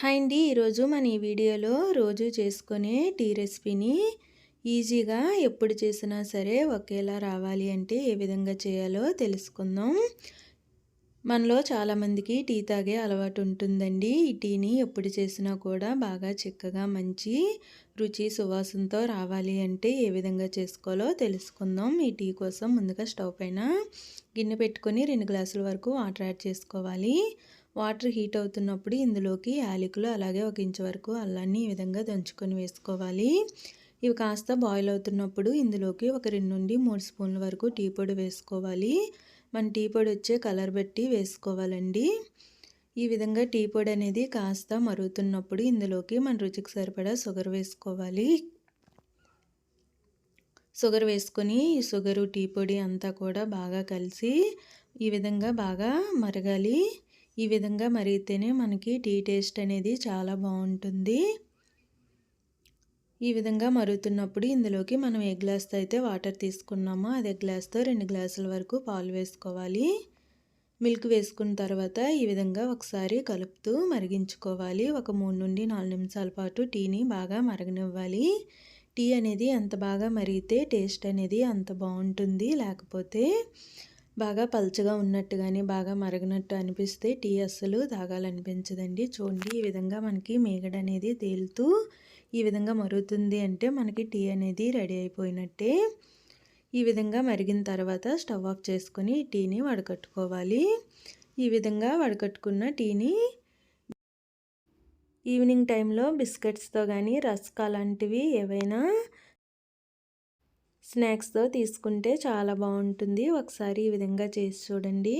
Hi అండి. ఈరోజు మన ఈ వీడియోలో రోజు చేసుకునే టీ రెసిపీని ఈజీగా ఎప్పుడు చేసినా సరే ఒకేలా రావాలి అంటే ఏ విధంగా చేయాలో తెలుసుకుందాం. మనలో చాలామందికి టీ తాగే అలవాటు ఉంటుందండి. ఈ టీని ఎప్పుడు చేసినా కూడా బాగా చిక్కగా మంచి రుచి సువాసనతో రావాలి అంటే ఏ విధంగా చేసుకోవాలో తెలుసుకుందాం. ఈ టీ కోసం ముందుగా స్టవ్ పైన గిన్నె పెట్టుకొని రెండు గ్లాసుల వరకు వాటర్ యాడ్ చేసుకోవాలి. వాటర్ హీట్ అవుతున్నప్పుడు ఇందులోకి యాలకులు అలాగే ఒక ఇంచు వరకు అల్లాన్ని ఈ విధంగా దంచుకొని వేసుకోవాలి. ఇవి కాస్త బాయిల్ అవుతున్నప్పుడు ఇందులోకి ఒక రెండు నుండి మూడు స్పూన్ల వరకు టీ పొడి వేసుకోవాలి. మన టీ పొడి వచ్చే కలర్ బట్టి వేసుకోవాలండి. ఈ విధంగా టీ పొడి అనేది కాస్త మరుగుతున్నప్పుడు ఇందులోకి మన రుచికి సరిపడా షుగర్ వేసుకోవాలి. షుగర్ వేసుకొని ఈ షుగరు టీ పొడి అంతా కూడా బాగా కలిసి ఈ విధంగా బాగా మరగాలి. ఈ విధంగా మరిగితేనే మనకి టీ టేస్ట్ అనేది చాలా బాగుంటుంది. ఈ విధంగా మరుగుతున్నప్పుడు ఇందులోకి మనం ఏ గ్లాస్తో అయితే వాటర్ తీసుకున్నామో అదే గ్లాస్తో రెండు గ్లాసుల వరకు పాలు వేసుకోవాలి. మిల్క్ వేసుకున్న తర్వాత ఈ విధంగా ఒకసారి కలుపుతూ మరిగించుకోవాలి. ఒక మూడు నుండి నాలుగు నిమిషాల పాటు టీని బాగా మరగనివ్వాలి. టీ అనేది ఎంత బాగా మరిగితే టేస్ట్ అనేది అంత బాగుంటుంది. లేకపోతే బాగా పల్చగా ఉన్నట్టు కానీ బాగా మరగనట్టు అనిపిస్తే టీ అస్సలు తాగాలనిపించదండి. చూడండి ఈ విధంగా మనకి మేగడ అనేది తేలుతూ ఈ విధంగా మరుగుతుంది అంటే మనకి టీ అనేది రెడీ అయిపోయినట్టే. ఈ విధంగా మరిగిన తర్వాత స్టవ్ ఆఫ్ చేసుకొని టీని వడకట్టుకోవాలి. ఈ విధంగా వడకట్టుకున్న టీని ఈవినింగ్ టైంలో బిస్కెట్స్తో కానీ రస్క్ అలాంటివి ఏవైనా స్నాక్స్తో తీసుకుంటే చాలా బాగుంటుంది. ఒకసారి ఈ విధంగా చేసి చూడండి.